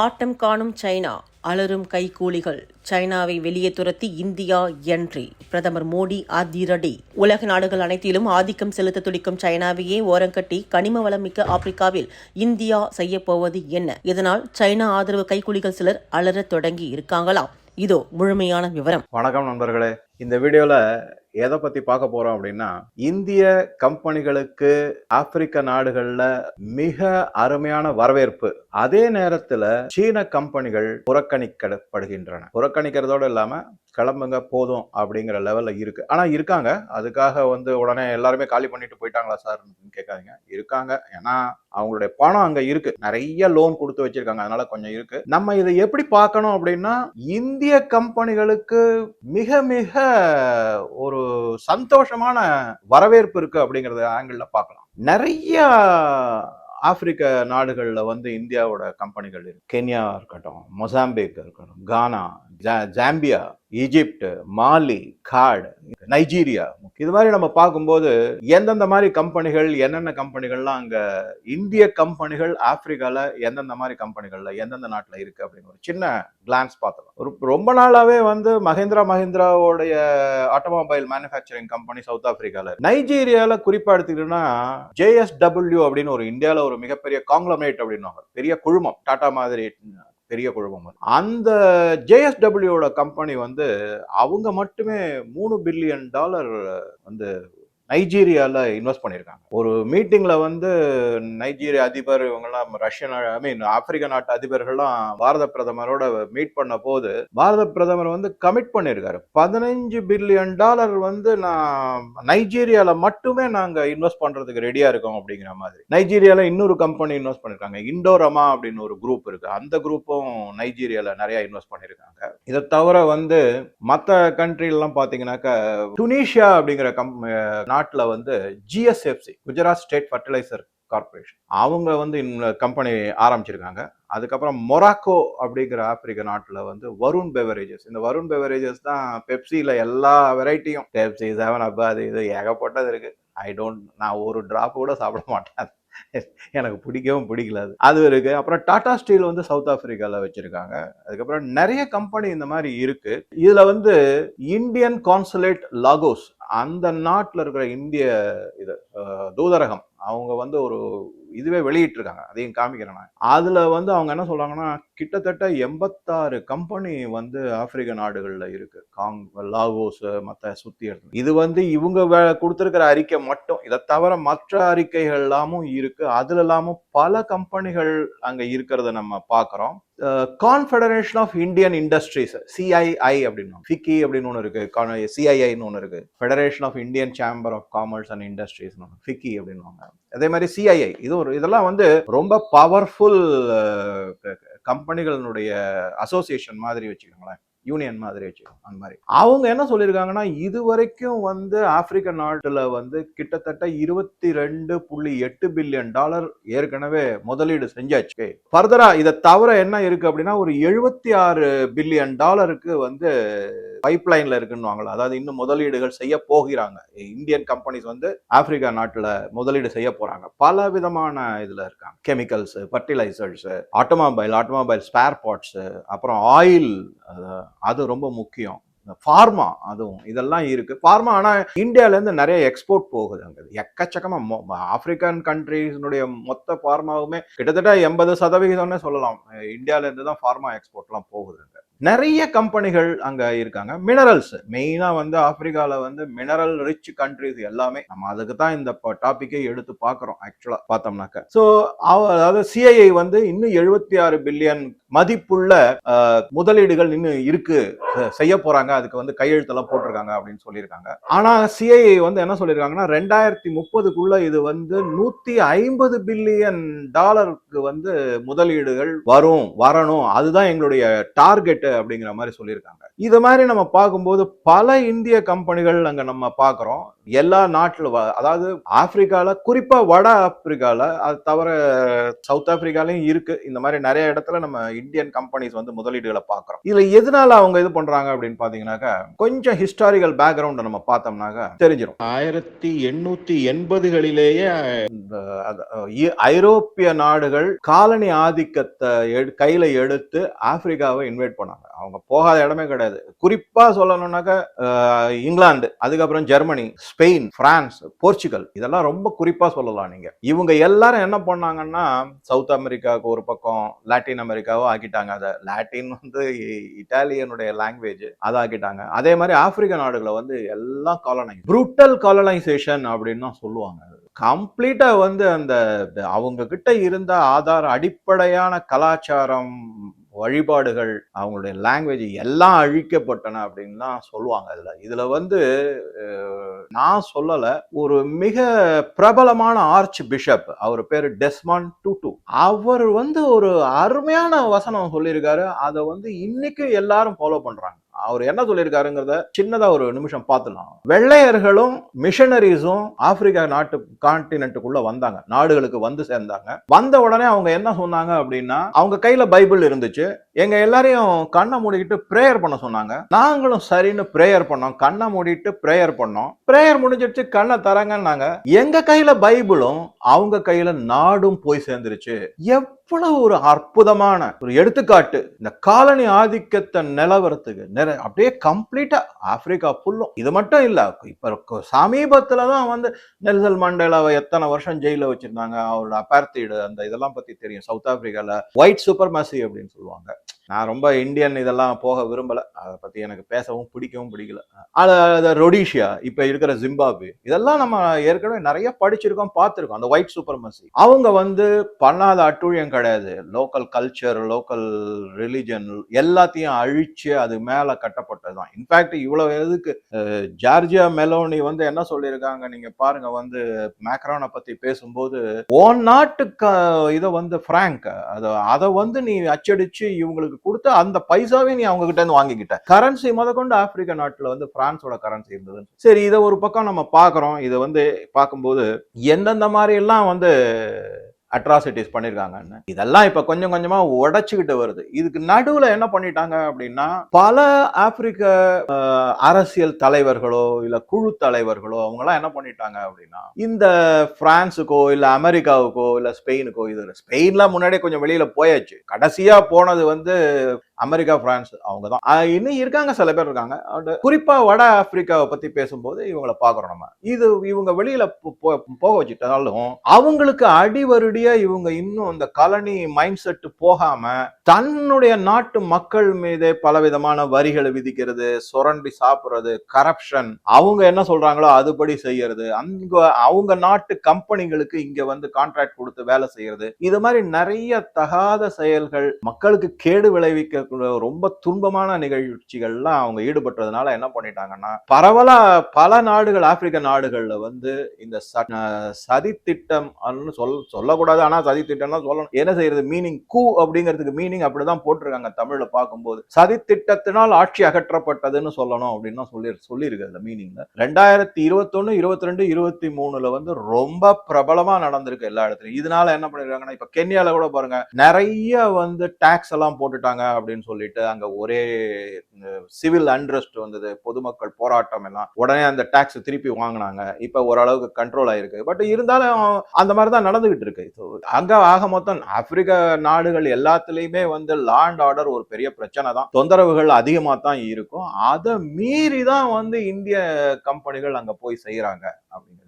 ஆட்டம் காணும் சைனா. அலரும் கைக்கூலிகள் சைனாவை வெளியே துரத்தி இந்தியா என்றி பிரதமர் மோடி அதிரடி உலக நாடுகள் அனைத்திலும் ஆதிக்கம் செலுத்த துடிக்கும் சைனாவையே ஓரங்கட்டி கனிம வளம் மிக்க ஆப்பிரிக்காவில் இந்தியா செய்யப்போவது என்ன? இதனால் சைனா ஆதரவு கைக்கூலிகள் சிலர் அலறத் தொடங்கி இருக்காங்களாம். இதோ முழுமையான விவரம். வணக்கம் நண்பர்களே. இந்த வீடியோல எதை பத்தி பார்க்க போறோம் அப்படின்னா இந்திய கம்பெனிகளுக்கு ஆப்பிரிக்க நாடுகள்ல மிக அருமையான வரவேற்பு. அதே நேரத்துல சீன கம்பெனிகள் புறக்கணிக்கப்படுகின்றன. புறக்கணிக்கிறதோட இல்லாம கிளம்புங்க போதும் அப்படிங்கிற லெவலில் இருக்குது ஆனால் இருக்காங்க. அதுக்காக வந்து உடனே எல்லாருமே காலி பண்ணிட்டு போயிட்டாங்களா சார் கேட்காதீங்க. இருக்காங்க. ஏன்னா அவங்களுடைய பணம் அங்கே இருக்குது நிறைய லோன் கொடுத்து வச்சிருக்காங்க. அதனால கொஞ்சம் இருக்குது நம்ம இதை எப்படி பார்க்கணும் அப்படின்னா இந்திய கம்பெனிகளுக்கு மிக மிக ஒரு சந்தோஷமான வரவேற்பு இருக்குது அப்படிங்கிறத ஆங்கிளில் பார்க்கலாம். நிறைய ஆப்பிரிக்க நாடுகளில் வந்து இந்தியாவோட கம்பெனிகள் இருக்கு. கென்யா இருக்கட்டும் மொசாம்பிக் இருக்கட்டும் Ghana Zambia Egypt Mali Chad Nigeria இது மாதிரி நம்ம பார்க்கும்போது எந்தெந்த மாதிரி கம்பெனிகள் என்னென்ன கம்பெனிகள்லாம் அங்கே இந்திய கம்பெனிகள் ஆப்பிரிக்கால எந்தெந்த மாதிரி கம்பெனிகள்ல எந்தெந்த நாட்டில் இருக்கு அப்படின்னு ஒரு சின்ன கிளான்ஸ் பார்த்தோம் ஒரு ரொம்ப நாளாவே வந்து மஹிந்திரா மஹேந்திராவோடைய ஆட்டோமொபைல் மேனுஃபேக்சரிங் கம்பெனி சவுத் ஆப்பிரிக்கால நைஜீரியாவில் நைஜீரியால குறிப்பா எடுத்துக்கிட்டோம்னா ஜேஎஸ்டபிள்யூ அப்படின்னு ஒரு இந்தியாவில் ஒரு மிகப்பெரிய காங்க்ளமரேட் அப்படின்னு பெரிய குழுமம். டாடா மாதிரி பெரிய குழப்பம் அந்த ஜேஎஸ்டபிள்யூட கம்பெனி வந்து அவங்க மட்டுமே மூணு பில்லியன் டாலர் வந்து நைஜீரியாவில் இன்வெஸ்ட் பண்ணியிருக்காங்க. ஒரு மீட்டிங்கில் வந்து நைஜீரிய அதிபர் இவங்கெல்லாம் ரஷ்யன் ஐ மீன் ஆப்பிரிக்க நாட்டு அதிபர்கள்லாம் பாரத பிரதமரோட மீட் பண்ண போது பாரத பிரதமர் வந்து கமிட் பண்ணியிருக்காரு. பதினஞ்சு பில்லியன் டாலர் வந்து நான் நைஜீரியாவில் மட்டுமே நாங்கள் இன்வெஸ்ட் பண்ணுறதுக்கு ரெடியாக இருக்கோம் அப்படிங்கிற மாதிரி. நைஜீரியாவில் இன்னொரு கம்பெனி இன்வெஸ்ட் பண்ணிருக்காங்க இண்டோரமா அப்படின்னு ஒரு குரூப் இருக்குது அந்த குரூப்பும் நைஜீரியாவில் நிறையா இன்வெஸ்ட் பண்ணியிருக்காங்க. இதை தவிர வந்து மற்ற கண்ட்ரிலாம் பார்த்தீங்கன்னாக்கா டுனீஷியா அப்படிங்கிற கம் நாட்டில் வந்து GSFC Gujarat state fertilizer corporation அவங்க வந்து கம்பெனி ஆரம்பிச்சிருக்காங்க. அதுக்கப்புறம் மொராக்கோ அப்படிங்கிற ஆப்பிரிக்க நாட்டில் வந்து வருண் பெவரேஜஸ் இந்த வருண் பெவரேஜஸ் தான் பெப்சியில் எல்லா வெரைட்டியும் பெப்சி செவன் அப் அது இது ஏகப்பட்டது இருக்குது ஐ டோன்ட் நான் ஒரு ட்ராப் கூட சாப்பிட மாட்டேன். எனக்கு பிடிக்கவும் பிடிக்கல அது. அது இருக்கு. அப்புறம் டாடா ஸ்டீல் வந்து சவுத் ஆப்பிரிக்கால வச்சிருக்காங்க. அதுக்கப்புறம் நிறைய கம்பெனி இந்த மாதிரி இருக்கு. இதுல வந்து இந்தியன் கான்சுலேட் லாகோஸ் அந்த நாட்டில் இருக்கிற இந்திய இது தூதரகம் அவங்க வந்து ஒரு இதுவே வெளியிட்டிருக்காங்க. அதையும் காமிக்கிறேன் நான். அதில் வந்து அவங்க என்ன சொல்கிறாங்கன்னா கிட்டத்தட்ட எண்பத்தாறு கம்பெனி வந்து ஆப்பிரிக்க நாடுகளில் இருக்குது காங் லாகோஸ் மற்ற சுற்றி எடுத்து. இது வந்து இவங்க வே- அறிக்கை மட்டும். இதை தவிர மற்ற அறிக்கைகள் எல்லாமும் இருக்குது அதுல எல்லாமும் பல கம்பெனிகள் அங்கே இருக்கிறத நம்ம பார்க்குறோம் confederation of Indian industries CII அப்படின்னு ஃபிக்கி அப்படின்னு ஒன்று இருக்கு. சிஐஐன்னு ஒன்று இருக்குது federation of Indian chamber of commerce and industries FICCI அப்படின்னு அதே மாதிரி சிஐஐ இது ஒரு இதெல்லாம் வந்து ரொம்ப பவர்ஃபுல் கம்பெனிகளினுடைய அசோசியேஷன் மாதிரி வச்சுக்கோங்களேன். யூனியன் மாதிரி வச்சு அந்த மாதிரி. அவங்க என்ன சொல்லியிருக்காங்கன்னா இது வரைக்கும் வந்து ஆப்பிரிக்க நாட்டில் வந்து கிட்டத்தட்ட இருபத்தி ரெண்டு புள்ளி எட்டு பில்லியன் டாலர் ஏற்கனவே முதலீடு செஞ்சாச்சு. ஃபர்தரா இதை தவிர என்ன இருக்கு அப்படின்னா ஒரு எழுபத்தி ஆறு பில்லியன் டாலருக்கு வந்து பைப்லைன்ல இருக்குன்னு அதாவது இன்னும் முதலீடுகள் செய்ய போகிறாங்க. இந்தியன் கம்பெனிஸ் வந்து ஆப்பிரிக்கா நாட்டில் முதலீடு செய்ய போறாங்க. பல விதமான இதுல இருக்காங்க. Chemicals fertilizers automobile automobile spare parts அப்புறம் ஆயில் அது ரொம்ப முக்கியம். ஃபார்மா அதுவும் இதெல்லாம் இருக்கு. ஃபார்மா ஆனால் இந்தியாவிலேருந்து நிறைய எக்ஸ்போர்ட் போகுது அங்கே. எக்கச்சக்கமாக மொ- ஆப்பிரிக்கன் கண்ட்ரீஸினுடைய மொத்த ஃபார்மாவுமே கிட்டத்தட்ட எண்பது சதவிகிதம்னே சொல்லலாம். இந்தியாவிலேருந்து தான் ஃபார்மா எக்ஸ்போர்ட்லாம் போகுது அங்கே. நிறைய கம்பெனிகள் அங்கே இருக்காங்க. மினரல்ஸ் மெயினாக வந்து ஆப்பிரிக்காவில் வந்து மினரல் ரிச் கண்ட்ரிஸ் எல்லாமே. நம்ம அதுக்கு தான் இந்த டாப்பிக்கே எடுத்து பார்க்குறோம் ஆக்சுவலாக பார்த்தோம்னாக்க. ஸோ அதாவது சிஐஐ வந்து இன்னும் எழுபத்தி ஆறு பில்லியன் மதிப்புள்ள முதலீடுகள் இன்னும் இருக்கு. செய்ய போறாங்க. அதுக்கு வந்து கையெழுத்தெல்லாம் போட்டிருக்காங்க அப்படின்னு சொல்லியிருக்காங்க. ஆனா சிஐஐ வந்து என்ன சொல்லியிருக்காங்கன்னா ரெண்டாயிரத்தி முப்பதுக்குள்ள இது வந்து நூத்தி ஐம்பது பில்லியன் டாலருக்கு வந்து முதலீடுகள் வரும் வரணும். அதுதான் எங்களுடைய டார்கெட்டு அப்படிங்கிற மாதிரி சொல்லியிருக்காங்க. இது மாதிரி நம்ம பார்க்கும்போது பல இந்திய கம்பெனிகள் அங்க நம்ம பார்க்குறோம். எல்லா நாட்டுல அதாவது ஆப்பிரிக்கால குறிப்பா வட ஆப்பிரிக்கால அது தவிர சவுத் ஆப்பிரிக்காலையும் இருக்கு. இந்த மாதிரி நிறைய இடத்துல நம்ம இந்தியன் கம்பெனிஸ் வந்து முதலீடுகளை பார்க்குறோம். இதுல எதனால அவங்க இது பண்றாங்க அப்படின்னு பாத்தீங்கன்னாக்கா கொஞ்சம் ஹிஸ்டாரிக்கல் பேக்ரவுண்ட் நம்ம பார்த்தோம்னாக்கா தெரிஞ்சிடும் ஆயிரத்தி எண்ணூத்தி எண்பதுகளிலேயே ஐரோப்பிய நாடுகள் காலனி ஆதிக்கத்தை கையில எடுத்து ஆப்பிரிக்காவை இன்வைட் பண்ணாங்க. அவங்க போகாத இடமே கிடையாது. குறிப்பா சொல்லணும்னாக்கா இங்கிலாந்து அதுக்கப்புறம் ஜெர்மனி ஸ்பெயின் பிரான்ஸ் போர்ச்சுகல் இதெல்லாம் ரொம்ப குறிப்பா சொல்லலாம் நீங்க. இவங்க எல்லாரும் என்ன பண்ணாங்கன்னா சவுத் அமெரிக்காவுக்கு ஒரு பக்கம் லாட்டின் அமெரிக்காவும் ஆக்கிட்டாங்க. அதை லாட்டின் வந்து இ- இட்டாலியனுடைய லாங்குவேஜ் அதை ஆக்கிட்டாங்க. அதே மாதிரி ஆப்பிரிக்க நாடுகளை வந்து எல்லாம் காலனைஸ் புரூட்டல் காலனைசேஷன் அப்படின்னு தான் சொல்லுவாங்க. கம்ப்ளீட்டா வந்து அந்த அவங்க கிட்ட இருந்த ஆதார அடிப்படையான கலாச்சாரம் வழிபாடுகள் அவங்களுடைய லாங்குவேஜ் எல்லாம் அழிக்கப்பட்டன அப்படின்னு தான் சொல்லுவாங்க இதில் இதில் வந்து நான் சொல்லலை ஒரு மிக பிரபலமான ஆர்ச் பிஷப் அவர் பேர் டெஸ்மான் டூட்டு அவர் வந்து ஒரு அருமையான வசனம் சொல்லியிருக்காரு. அதை வந்து இன்னைக்கு எல்லாரும் ஃபாலோ பண்ணுறாங்க அவர் என்ன சொல்லியிருக்காருங்கிறத சின்னதாக ஒரு நிமிஷம் பார்த்துலாம் வெள்ளையர்களும் மிஷனரிஸும் ஆப்பிரிக்கா நாட்டு கான்டினென்ட்டுக்குள்ள வந்தாங்க. நாடுகளுக்கு வந்து சேர்ந்தாங்க. வந்த உடனே அவங்க என்ன சொன்னாங்க அப்படின்னா அவங்க கையில பைபிள் இருந்துச்சு. எங்க எல்லாரையும் கண்ணை மூடிக்கிட்டு ப்ரேயர் பண்ண சொன்னாங்க. நாங்களும் சரின்னு ப்ரேயர் பண்ணோம். கண்ணை மூடிட்டு ப்ரேயர் பண்ணோம். ப்ரேயர் முடிஞ்சிடுச்சு கண்ணை தரங்கன்னாங்க எங்க கையில பைபிளும் அவங்க கையில நாடும் போய் சேர்ந்துருச்சு. அவ்வளவு ஒரு அற்புதமான ஒரு எடுத்துக்காட்டு. இந்த காலனி ஆதிக்கத்தை நிலவரத்துக்கு நிற அப்படியே கம்ப்ளீட்டா ஆப்பிரிக்கா ஃபுல்லும் இது மட்டும் இல்ல இப்ப கொ- சமீபத்துல தான் வந்து நெல்சல் மண்டேலாவை எத்தனை வருஷம் ஜெயில வச்சிருந்தாங்க அவரோட அப்பார்த்தீடு அந்த இதெல்லாம் பத்தி தெரியும். சவுத் ஆப்பிரிக்கால ஒயிட் சூப்பர் சூப்பர்மசி அப்படின்னு சொல்லுவாங்க. நான் ரொம்ப இந்தியன் இதெல்லாம் போக விரும்பலை. அதை பற்றி எனக்கு பேசவும் பிடிக்கவும் பிடிக்கல. அது ரொடிஷியா இப்போ இருக்கிற ஜிம்பாப்வே இதெல்லாம் நம்ம ஏற்கனவே நிறைய படிச்சிருக்கோம் பார்த்துருக்கோம். அந்த ஒயிட் சூப்பர்மசி அவங்க வந்து பண்ணாத அட்டூழியம் கிடையாது. லோக்கல் கல்ச்சர் லோக்கல் ரிலிஜன் எல்லாத்தையும் அழிச்சு அது மேலே கட்டப்பட்டது தான். இன்ஃபேக்ட் இவ்வளோ எதுக்கு ஜார்ஜியா மெலோனி வந்து என்ன சொல்லியிருக்காங்க நீங்கள் பாருங்க வந்து மேக்ரானை பற்றி பேசும்போது ஓன் நாட்டு இதை வந்து ஃப்ராங்க் அதை அதை வந்து நீ அச்சடிச்சு இவங்களுக்கு கொடுத்து அந்த பைசாவே நீ அவங்க கிட்ட இருந்து வாங்கிக்கிட்ட. கரன்சி முதற்கொண்டு ஆப்பிரிக்க நாட்டுல வந்து பிரான்ஸோட கரன்சி இருந்தது சரி இதை ஒரு பக்கம் நம்ம பாக்குறோம் இதை வந்து பார்க்கும்போது எந்தெந்த மாதிரி எல்லாம் வந்து அட்ராசிட்டிஸ் பண்ணியிருக்காங்கன்னு இதெல்லாம் இப்ப கொஞ்சம் கொஞ்சமா உடைச்சுக்கிட்டு வருது. இதுக்கு நடுவுல என்ன பண்ணிட்டாங்க அப்படின்னா பல ஆப்பிரிக்க அரசியல் தலைவர்களோ இல்ல குழு தலைவர்களோ அவங்க எல்லாம் என்ன பண்ணிட்டாங்க அப்படின்னா இந்த பிரான்ஸுக்கோ இல்ல அமெரிக்காவுக்கோ இல்ல ஸ்பெயினுக்கோ இது ஸ்பெயின்லாம் முன்னாடியே கொஞ்சம் வெளியில போயாச்சு. கடைசியா போனது வந்து அமெரிக்கா பிரான்ஸ் அவங்க தான் இன்னும் இருக்காங்க சில பேர் இருக்காங்க. குறிப்பா வட ஆப்பிரிக்காவை பத்தி பேசும்போது இவங்களை பாக்குறோம் நம்ம. இது இவங்க வெளியில போ- போக வச்சுட்டாலும் அவங்களுக்கு அடிவருடியா இவங்க இன்னும் அந்த கலனி மைண்ட் செட் போகாம தன்னுடைய நாட்டு மக்கள் மீதே பலவிதமான வரிகளை விதிக்கிறது சுரண்டி சாப்பிடுறது கரப்ஷன் அவங்க என்ன சொல்றாங்களோ அதுபடி செய்யறது. அங்க அவங்க நாட்டு கம்பெனிகளுக்கு இங்க வந்து கான்ட்ராக்ட் கொடுத்து வேலை செய்யறது. இது மாதிரி நிறைய தகாத செயல்கள் மக்களுக்கு கேடு இருக்கிற ரொம்ப துன்பமான நிகழ்ச்சிகள்லாம் அவங்க ஈடுபட்டதுனால என்ன பண்ணிட்டாங்கன்னா பரவலா பல நாடுகள் ஆப்பிரிக்க நாடுகள்ல வந்து இந்த ச- சதி திட்டம் அப்படின்னு சொல் சொல்லக்கூடாது. ஆனா சதி தான் சொல்லணும். என்ன செய்யறது? மீனிங் கூ அப்படிங்கிறதுக்கு மீனிங் அப்படிதான் போட்டிருக்காங்க தமிழ்ல பார்க்கும்போது. சதி திட்டத்தினால் ஆட்சி அகற்றப்பட்டதுன்னு சொல்லணும் அப்படின்னு சொல்லி சொல்லியிருக்கு அந்த மீனிங்ல. ரெண்டாயிரத்தி இருபத்தொன்னு இருபத்தி ரெண்டு இருபத்தி மூணுல வந்து ரொம்ப பிரபலமா நடந்திருக்கு எல்லா இடத்துலயும். இதனால என்ன பண்ணிருக்காங்கன்னா இப்ப கென்யால கூட பாருங்க நிறைய வந்து டாக்ஸ் எல்லாம் போட்டுட்டாங்க அப்படின்னு அப்படின்னு சொல்லிட்டு அங்க ஒரே சிவில் அண்ட்ரஸ்ட் வந்தது பொதுமக்கள் போராட்டம் எல்லாம். உடனே அந்த டாக்ஸ் திருப்பி வாங்கினாங்க. இப்ப ஓரளவுக்கு கண்ட்ரோல் ஆயிருக்கு. பட் இருந்தாலும் அந்த மாதிரி தான் நடந்துகிட்டு இருக்கு. அங்க ஆக மொத்தம் ஆப்பிரிக்க நாடுகள் எல்லாத்துலயுமே வந்து லாண்ட் ஆர்டர் ஒரு பெரிய பிரச்சனை தான். தொந்தரவுகள் அதிகமா தான் இருக்கும். அதை மீறி தான் வந்து இந்திய கம்பெனிகள் அங்க போய் செய்யறாங்க.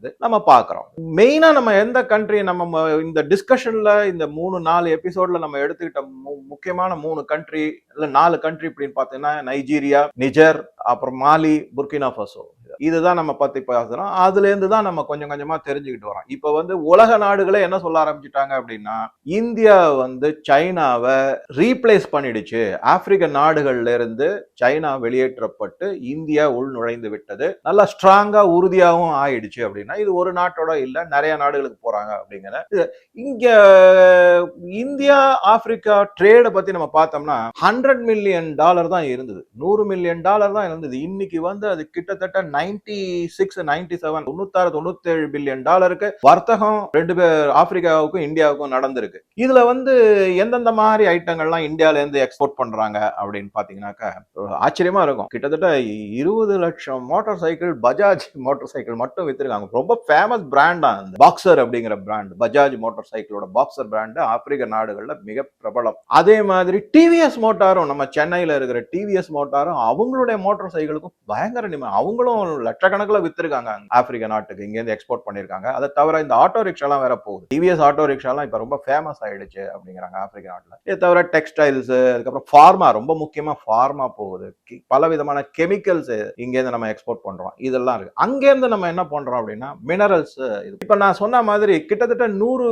அப்படிங்கிறது நம்ம பாக்குறோம் மெயினா நம்ம எந்த கண்ட்ரி நம்ம இந்த டிஸ்கஷன்ல இந்த மூணு நாலு எபிசோட்ல நம்ம எடுத்துக்கிட்ட மு- முக்கியமான மூணு கண்ட்ரி இல்ல நாலு கண்ட்ரி இப்படின்னு பார்த்தீங்கன்னா நைஜீரியா நிஜர் அப்புறம் மாலி புர்கினா ஃபசோ. இதுதான் நம்ம பத்தி பேசுகிறோம் அதுல இருந்து தான் நம்ம கொஞ்சம் கொஞ்சமா தெரிஞ்சுக்கிட்டு வரோம். இப்ப வந்து உலக நாடுகளே என்ன சொல்ல ஆரம்பிச்சிட்டாங்க அப்படின்னா இந்தியா வந்து சைனாவை ரீப்ளேஸ் பண்ணிடுச்சு. ஆப்பிரிக்க நாடுகள்ல இருந்து சைனா வெளியேற்றப்பட்டு இந்தியா உள் நுழைந்து விட்டது. நல்லா ஸ்ட்ராங்கா உறுதியாகவும் ஆயிடுச்சு அப்படின்னா இது ஒரு நாட்டோட இல்ல நிறைய நாடுகளுக்கு போறாங்க அப்படிங்கிற. இது இங்க இந்தியா ஆப்பிரிக்கா ட்ரேட பத்தி நம்ம பார்த்தோம்னா ஹண்ட்ரட் ஹண்ட்ரட் மில்லியன் டாலர் தான் இருந்தது. நூறு மில்லியன் டாலர் தான் இருந்தது. இன்னைக்கு வந்து அது கிட்டத்தட்ட நைன்டி சிக்ஸ் நைன்டி செவன் தொண்ணூத்தாறு தொண்ணூத்தேழு பில்லியன் டாலருக்கு வர்த்தகம் ரெண்டு பேர் ஆப்பிரிக்காவுக்கும் இந்தியாவுக்கும் நடந்திருக்கு. இதுல வந்து எந்தெந்த மாதிரி ஐட்டங்கள்லாம் இந்தியால இருந்து எக்ஸ்போர்ட் பண்றாங்க அப்படின்னு பாத்தீங்கன்னாக்கா ஆச்சரியமா இருக்கும். கிட்டத்தட்ட இருபது லட்சம் motorcycle Bajaj motorcycle மட்டும் வித்திருக்காங்க. ரொம்ப ஃபேமஸ் பிராண்டா அந்த பாக்ஸர் அப்படிங்கிற பிராண்ட் பஜாஜ் மோட்டார் சைக்கிளோட பாக்ஸர் பிராண்ட் ஆப்பிரிக்க நாடுகள்ல மிக பிரபலம். அதே மாதிரி டிவிஎஸ் மோட்டார் மோட்டாரும் நம்ம சென்னையில் இருக்கிற டிவிஎஸ் மோட்டாரும் அவங்களுடைய மோட்டார் சைக்கிளுக்கும் பயங்கர நிமை அவங்களும் லட்சக்கணக்கில் வித்திருக்காங்க. ஆப்பிரிக்கா நாட்டுக்கு இங்கேருந்து எக்ஸ்போர்ட் பண்ணிருக்காங்க அதை தவிர இந்த ஆட்டோ ரிக்ஷாலாம் வேற போகுது. டிவிஎஸ் ஆட்டோ ரிக்ஷாலாம் இப்போ ரொம்ப ஃபேமஸ் ஆயிடுச்சு அப்படிங்கிறாங்க ஆப்பிரிக்கா நாட்டில். இதை தவிர டெக்ஸ்டைல்ஸ் அதுக்கப்புறம் ஃபார்மா ரொம்ப முக்கியமா ஃபார்மா போகுது. பல விதமான கெமிக்கல்ஸ் இங்க இருந்து நம்ம எக்ஸ்போர்ட் பண்றோம். இதெல்லாம் இருக்கு. அங்கேருந்து நம்ம என்ன பண்றோம் அப்படின்னா மினரல்ஸ் இது. இப்ப நான் சொன்ன மாதிரி கிட்டத்தட்ட நூறு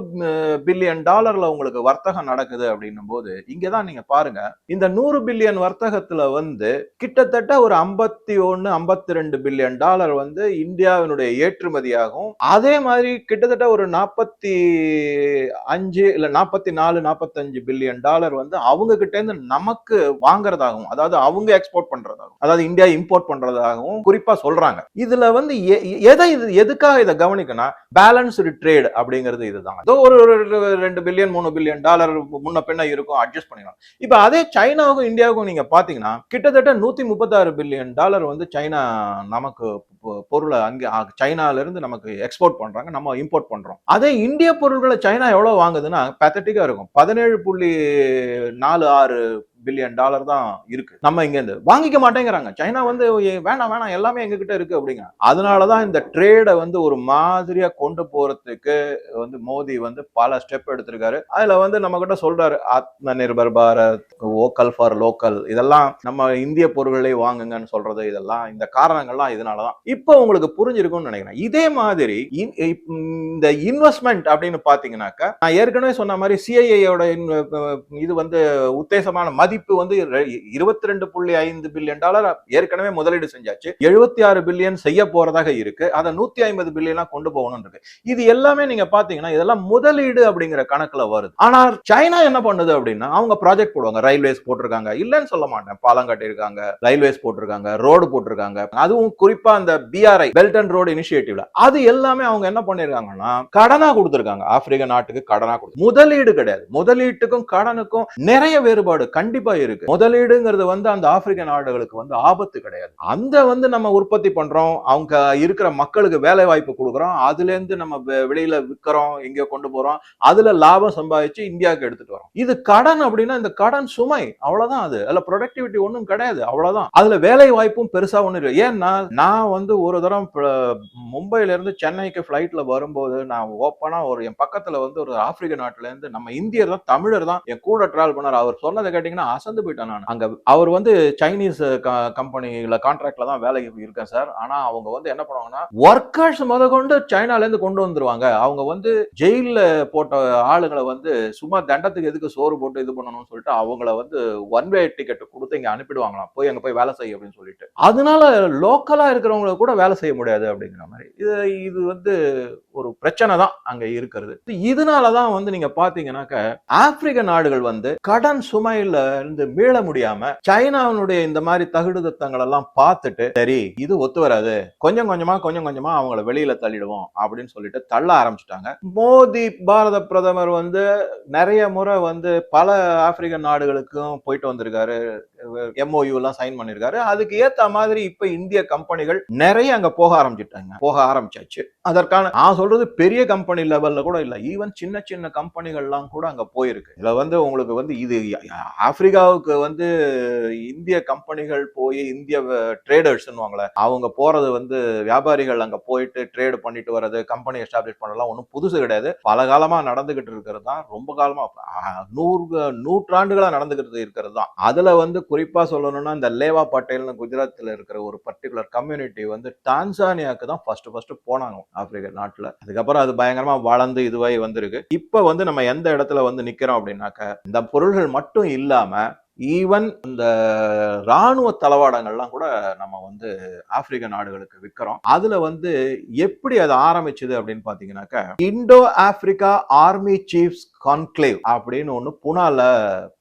பில்லியன் டாலரில் உங்களுக்கு வர்த்தகம் நடக்குது அப்படின்னும் போது இங்கதான் நீங்க பாருங்க இந்த நூறு பில்லியன் வர்த்தகத்துல வந்து கிட்டத்தட்ட ஒரு ஐம்பத்தி ஒன்னு ஐம்பத்தி ரெண்டு பில்லியன் டாலர் வந்து இந்தியாவினுடைய ஏற்றுமதியாகும். அதே மாதிரி கிட்டத்தட்ட ஒரு நாற்பத்தி அஞ்சு இல்ல நாற்பத்தி நாலு நாற்பத்தஞ்சு பில்லியன் டாலர் வந்து அவங்க கிட்ட இருந்து நமக்கு வாங்குறதாகவும் அதாவது அவங்க எக்ஸ்போர்ட் பண்றதாகவும் அதாவது இந்தியா இம்போர்ட் பண்றதாகவும் குறிப்பா சொல்றாங்க. இதுல வந்து எதை இது எதுக்காக இதை கவனிக்கணும் பேலன்ஸ்டு ட்ரேட் அப்படிங்கிறது இதுதான். ஏதோ ஒரு ரெண்டு பில்லியன் மூணு பில்லியன் டாலர் முன்ன பின்ன இருக்கும் அட்ஜஸ்ட் பண்ணிக்கலாம் இப்ப அதே சைனா சைனாவுக்கும் இந்தியாவுக்கும் நீங்க பாத்தீங்கன்னா கிட்டத்தட்ட நூத்தி முப்பத்தாறு பில்லியன் டாலர் வந்து சைனா நமக்கு பொ- பொருளை அங்கே அ, சைனால இருந்து நமக்கு எக்ஸ்போர்ட் பண்றாங்க நம்ம இம்போர்ட் பண்றோம். அதே இந்திய பொருட்களை சைனா எவ்வளவு வாங்குதுன்னா பெத்தட்டிக்கா இருக்கும். பதினேழு புள்ளி நாலு ஆறு பில்லியன் டாலர் தான் இருக்கு. நம்ம இங்க இருந்து வாங்கிக்க மாட்டேங்கிறாங்க. சைனா வந்து வேணாம் வேணாம் எல்லாமே எங்க கிட்ட இருக்கு அப்படிங்க. அதனாலதான் இந்த ட்ரேடை வந்து ஒரு மாதிரியா கொண்டு போறதுக்கு வந்து மோடி வந்து பல ஸ்டெப் எடுத்திருக்காரு. அதுல வந்து நம்ம கிட்ட சொல்றாரு ஆத்ம நிர்பர் பாரத் ஓக்கல் ஃபார் லோக்கல் இதெல்லாம் நம்ம இந்திய பொருட்களை வாங்குங்கன்னு சொல்றது இதெல்லாம் இந்த காரணங்கள்லாம் இதனாலதான் இப்போ உங்களுக்கு புரிஞ்சிருக்கும்னு நினைக்கிறேன். இதே மாதிரி இன்- இப்- இந்த இன்வெஸ்ட்மெண்ட் அப்படின்னு பாத்தீங்கன்னாக்கா நான் ஏற்கனவே சொன்ன மாதிரி சிஐஏயோட இது வந்து உத்தேசமான மதி மதிப்பு வந்து இருபத்தி ரெண்டு புள்ளி ஐந்து பில்லியன் டாலர் ஏற்கனவே முதலீடு செஞ்சாச்சு. எழுபத்தி ஆறு பில்லியன் செய்ய போறதாக இருக்கு. அதை நூத்தி ஐம்பது பில்லியனா கொண்டு போகணும்னு இருக்கு. இது எல்லாமே நீங்க பாத்தீங்கன்னா இதெல்லாம் முதலீடு அப்படிங்கிற கணக்குல வருது. ஆனா சைனா என்ன பண்ணுது அப்படின்னா அவங்க ப்ராஜெக்ட் போடுவாங்க. ரயில்வேஸ் போட்டிருக்காங்க. இல்லைன்னு சொல்ல மாட்டேன். பாலம் கட்டியிருக்காங்க ரயில்வேஸ் போட்டிருக்காங்க ரோடு போட்டிருக்காங்க. அதுவும் குறிப்பா அந்த பிஆர்ஐ பெல்ட் அண்ட் ரோடு இனிஷியேட்டிவ்ல அது எல்லாமே அவங்க என்ன பண்ணிருக்காங்கன்னா கடனா கொடுத்திருக்காங்க. ஆப்பிரிக்க நாட்டுக்கு கடனா கொடு முதலீடு கிடையாது. முதலீட்டுக்கும் கடனுக்கும் நிறைய வேறுபாடு. கண்டிப்பா இருக்கு. முதலீடுங்கிறது வந்து அந்த ஆப்பிரிக்க நாடுகளுக்கு வந்து ஆபத்து கிடையாது. அந்த வந்து நம்ம உற்பத்தி பண்றோம் அவங்க இருக்கிற மக்களுக்கு வேலை வாய்ப்பு கொடுக்குறோம் அதுல இருந்து நம்ம வெளியில விற்கிறோம் எங்க கொண்டு போறோம் அதுல லாபம் சம்பாதிச்சு இந்தியாவுக்கு எடுத்துட்டு வரோம். இது கடன் அப்படின்னா இந்த கடன் சுமை அவ்வளவுதான் அது. அதுல ப்ரொடக்டிவிட்டி ஒன்றும் கிடையாது அவ்வளவுதான். அதுல வேலை வாய்ப்பும் பெருசா ஒண்ணு இருக்கு ஏன்னா நான் வந்து ஒரு தரம் மும்பையில மும்பைல இருந்து சென்னைக்கு ஃபிளைட்ல வரும்போது நான் ஓப்பனா ஒரு என் பக்கத்துல வந்து ஒரு ஆப்பிரிக்க நாட்டுல இருந்து நம்ம இந்தியர் தான் தமிழர் தான் என் கூட டிராவல் பண்ணார். அவர் சொன்னதை கேட்டீங்கன்னா அசந்து போயிட்டேன் நான். அங்க அவர் வந்து சைனீஸ் கம்பெனியில் கான்ட்ராக்ட்ல தான் வேலைக்கு இருக்கேன் சார். ஆனா அவங்க வந்து என்ன பண்ணுவாங்கன்னா ஒர்க்கர்ஸ் முத கொண்டு சைனால இருந்து கொண்டு வந்துருவாங்க. அவங்க வந்து ஜெயிலில் போட்ட ஆளுங்களை வந்து சும்மா தண்டத்துக்கு எதுக்கு சோறு போட்டு இது பண்ணணும்னு சொல்லிட்டு அவங்கள வந்து ஒன் வே டிக்கெட் கொடுத்து இங்க அனுப்பிடுவாங்களாம். போய் அங்க போய் வேலை செய்ய அப்படின்னு சொல்லிட்டு. அதனால லோக்கலா இருக்கிறவங்கள கூட வேலை செய்ய முடியாது அப்படிங்கிற மாதிரி. இது இது வந்து ஒரு பிரச்சனை தான் அங்க இருக்கிறது. இதனாலதான் வந்து நீங்க பாத்தீங்கன்னாக்க ஆப்பிரிக்க நாடுகள் வந்து கடன் சுமையில இருந்து மீள முடியாம சைனாவினுடைய இந்த மாதிரி தகுடுதத்தங்கள் எல்லாம் பார்த்துட்டு சரி இது ஒத்து வராது. கொஞ்சம் கொஞ்சமா கொஞ்சம் கொஞ்சமா அவங்கள வெளியில தள்ளிடுவோம் அப்படின்னு சொல்லிட்டு தள்ள ஆரம்பிச்சிட்டாங்க. மோடி பாரத பிரதமர் வந்து நிறைய முறை வந்து பல ஆப்பிரிக்க நாடுகளுக்கும் போயிட்டு வந்திருக்காரு. எம்ஓயு எல்லாம் சைன் பண்ணிருக்காரு. அதுக்கு ஏத்த மாதிரி இப்ப இந்திய கம்பெனிகள் நிறைய அங்க போக ஆரம்பிச்சிட்டாங்க. போக ஆரம்பிச்சாச்சு. அதற்கான நான் சொல்றது பெரிய கம்பெனி லெவல்ல கூட இல்ல. ஈவன் சின்ன சின்ன கம்பெனிகள்லாம் கூட அங்க போயிருக்கு. இதுல வந்து உங்களுக்கு வந்து இது ஆப்பிரிக்க அமெரிக்காவுக்கு வந்து இந்திய கம்பெனிகள் போய் இந்திய ட்ரேடர்ஸ்னுவாங்களே அவங்க போறது வந்து வியாபாரிகள் அங்க போயிட்டு ட்ரேடு பண்ணிட்டு வர்றது கம்பெனி எஸ்டாப்ளிஷ் பண்ணலாம் ஒன்றும் புதுசு கிடையாது. பல காலமா நடந்துகிட்டு இருக்கிறது தான் ரொம்ப காலமா நூறு நூற்றாண்டுகளா நடந்துகிட்டு இருக்கிறது தான். அதுல வந்து குறிப்பா சொல்லணும்னா இந்த லேவா பட்டேல்னு குஜராத்தில் இருக்கிற ஒரு பர்டிகுலர் கம்யூனிட்டி வந்து டான்சானியாவுக்கு தான் ஃபர்ஸ்ட் ஃபர்ஸ்ட் போனாங்க ஆப்பிரிக்க நாட்டில். அதுக்கப்புறம் அது பயங்கரமா வளர்ந்து இதுவாகி வந்திருக்கு. இப்போ வந்து நம்ம எந்த இடத்துல வந்து நிக்கிறோம் அப்படின்னாக்க இந்த பொருள்கள் மட்டும் இல்லாம ஈவன் இந்த ராணுவ தளவாடங்கள்லாம் கூட நம்ம வந்து ஆப்பிரிக்க நாடுகளுக்கு விற்கிறோம். அதுல வந்து எப்படி அது ஆரம்பிச்சது அப்படின்னு பாத்தீங்கன்னாக்க Indo Africa army chiefs conclave அப்படின்னு ஒன்று புனால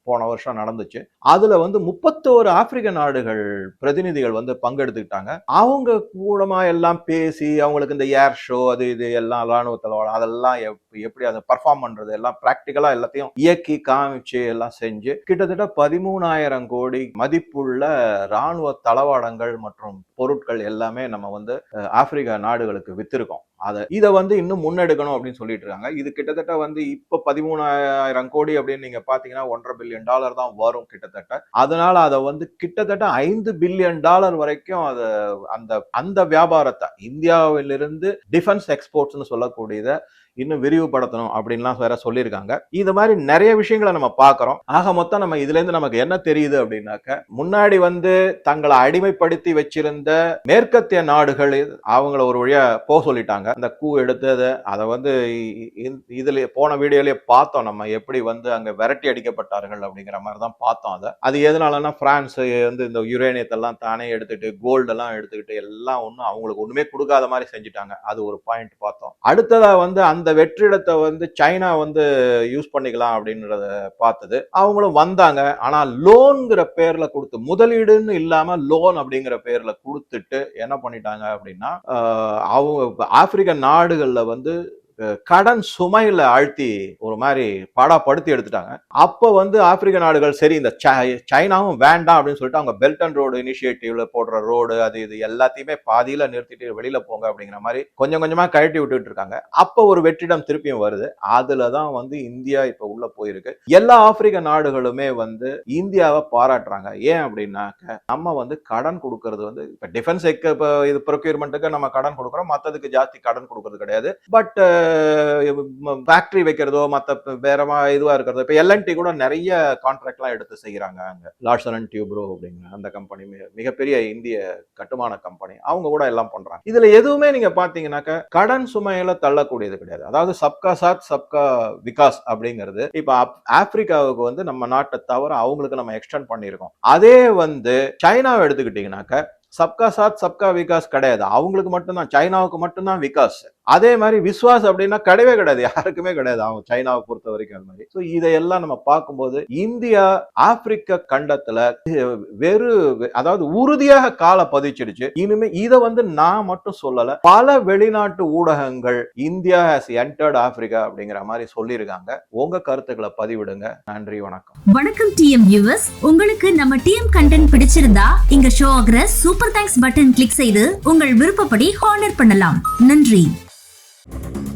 போன வருஷம் நடந்துச்சு. அதுல வந்து முப்பத்தோரு ஆப்பிரிக்க நாடுகள் பிரதிநிதிகள் வந்து பங்கெடுத்துக்கிட்டாங்க. அவங்க கூடமா எல்லாம் பேசி அவங்களுக்கு இந்த ஏர் ஷோ அது இது எல்லாம் ராணுவ தளவாடம் அதெல்லாம் எப்- எப்படி அதை பர்ஃபார்ம் பண்றது எல்லாம் பிராக்டிக்கலா எல்லாத்தையும் இயக்கி காமிச்சு எல்லாம் செஞ்சு கிட்டத்தட்ட பதிமூணாயிரம் கோடி மதிப்புள்ள ராணுவ தளவாடங்கள் மற்றும் பொருட்கள் எல்லாமே நம்ம வந்து அஹ், ஆப்பிரிக்கா நாடுகளுக்கு வித்திருக்கோம். அதை இதை வந்து இன்னும் முன்னெடுக்கணும் அப்படின்னு சொல்லிட்டு இருக்காங்க. இது கிட்டத்தட்ட வந்து இப்ப பதிமூணாயிரம் கோடி அப்படின்னு நீங்க பாத்தீங்கன்னா ஒன்றரை பில்லியன் டாலர் தான் வரும் கிட்டத்தட்ட. அதனால அதை வந்து கிட்டத்தட்ட ஐந்து பில்லியன் டாலர் வரைக்கும் அதை அந்த அந்த வியாபாரத்தை இந்தியாவிலிருந்து டிஃபென்ஸ் எக்ஸ்போர்ட்ஸ்னு சொல்லக்கூடியதை இன்னும் விரிவுபடுத்தணும் அப்படின்லாம் வேற சொல்லியிருக்காங்க. இது மாதிரி நிறைய விஷயங்களை நம்ம பார்க்குறோம் ஆக மொத்தம் நம்ம இதுல இருந்து நமக்கு என்ன தெரியுது அப்படின்னாக்க முன்னாடி வந்து தங்களை அடிமைப்படுத்தி வச்சிருந்த மேற்கத்திய நாடுகள் அவங்கள ஒரு வழியா போக சொல்லிட்டாங்க. அந்த கூ எடுத்து அதை அதை வந்து இ- இதுல போன வீடியோலயே பார்த்தோம் நம்ம எப்படி வந்து அங்க விரட்டி அடிக்கப்பட்டார்கள் அப்படிங்கிற மாதிரி தான் பார்த்தோம் அதை. அது எதனாலன்னா பிரான்ஸ் வந்து இந்த யுரேனியத்தெல்லாம் தானே எடுத்துட்டு கோல்டு எல்லாம் எடுத்துக்கிட்டு எல்லாம் ஒன்றும் அவங்களுக்கு ஒண்ணுமே கொடுக்காத மாதிரி செஞ்சுட்டாங்க. அது ஒரு பாயிண்ட் பார்த்தோம். அடுத்ததா வந்து அந்த வெற்றிடத்தை வந்து சைனா வந்து யூஸ் பண்ணிக்கலாம் அப்படின்றத பார்த்தது. அவங்களும் வந்தாங்க. ஆனா லோன்ங்கிற பேர்ல கொடுத்து முதலீடுன்னு இல்லாம லோன் அப்படிங்கிற பேர்ல கொடுத்துட்டு என்ன பண்ணிட்டாங்க அப்படின்னா அவங்க ஆப்பிரிக்க ஆப்பிரிக்க நாடுகளில் வந்து கடன் சுமையில அழுத்தி ஒரு மாதிரி பாடாப்படுத்தி எடுத்துட்டாங்க. அப்போ வந்து ஆப்பிரிக்க நாடுகள் சரி இந்த சை- சைனாவும் வேண்டாம் அப்படின்னு சொல்லிட்டு அவங்க பெல்ட் அண்ட் ரோடு இனிஷியேட்டிவ்ல போடுற ரோடு அது இது எல்லாத்தையுமே பாதியில நிறுத்திட்டு வெளியில போங்க அப்படிங்கிற மாதிரி கொஞ்சம் கொஞ்சமா கழட்டி விட்டுட்டு இருக்காங்க. அப்போ ஒரு வெற்றிடம் திருப்பியும் வருது. அதுல தான் வந்து இந்தியா இப்ப உள்ள போயிருக்கு. எல்லா ஆப்பிரிக்க நாடுகளுமே வந்து இந்தியாவை பாராட்டுறாங்க. ஏன் அப்படின்னாக்க நம்ம வந்து கடன் கொடுக்கறது வந்து இப்ப டிஃபென்ஸ் இப்போ இது ப்ரொக்யூர்மெண்ட்டுக்கு நம்ம கடன் கொடுக்குறோம். மத்ததுக்கு ஜாஸ்தி கடன் கொடுக்கறது கிடையாது. பட் ஃபேக்டரி வைக்கிறதோ மற்ற வேறமா இதுவாக இருக்கிறதோ இப்போ எல்என்டி கூட நிறைய கான்ட்ராக்ட்லாம் எடுத்து செய்கிறாங்க அங்கே. லார்சன் அண்ட் டியூப்ரோ அப்படிங்கிற அந்த கம்பெனி மிக மிகப்பெரிய இந்திய கட்டுமான கம்பெனி அவங்க கூட எல்லாம் பண்ணுறாங்க இதில் எதுவுமே நீங்கள் பார்த்தீங்கன்னாக்கா கடன் சுமையில தள்ளக்கூடியது கிடையாது. அதாவது சப்கா சாத் சப்கா விகாஸ் அப்படிங்கிறது இப்போ ஆப்- ஆப்பிரிக்காவுக்கு வந்து நம்ம நாட்டை தவிர அவங்களுக்கு நம்ம எக்ஸ்டெண்ட் பண்ணியிருக்கோம். அதே வந்து சைனாவை எடுத்துக்கிட்டிங்கனாக்கா சப்கா சாத் சப்கா விகாஸ் கிடையாது. அவங்களுக்கு மட்டும்தான் சைனாவுக்கு மட்டும்தான் விகாஸ். அதே மாதிரி விஸ்வாஸ் அப்படின்னா கிடையவே கிடையாது. யாருக்குமே கிடையாது. அவங்க சைனாவை பொறுத்த வரைக்கும் அது மாதிரி. ஸோ இதையெல்லாம் நம்ம பார்க்கும்போது இந்தியா ஆப்பிரிக்க கண்டத்துல வெறு அதாவது உறுதியாக கால பதிச்சிடுச்சு. இனிமே இதை வந்து நான் மட்டும் சொல்லல. பல வெளிநாட்டு ஊடகங்கள் இந்தியா ஹாஸ் என்டர்ட் ஆப்பிரிக்கா அப்படிங்கிற மாதிரி சொல்லியிருக்காங்க. உங்க கருத்துக்களை பதிவிடுங்க. நன்றி வணக்கம். வணக்கம் டிஎம் வியூவர்ஸ் உங்களுக்கு நம்ம டிஎம் கண்டென்ட் பிடிச்சிருந்தா இங்க ஷோ ஆகிற சூப்பர் தேங்க்ஸ் பட்டன் கிளிக் செய்து உங்கள் விருப்பப்படி ஹானர் பண்ணலாம். நன்றி. Thank you.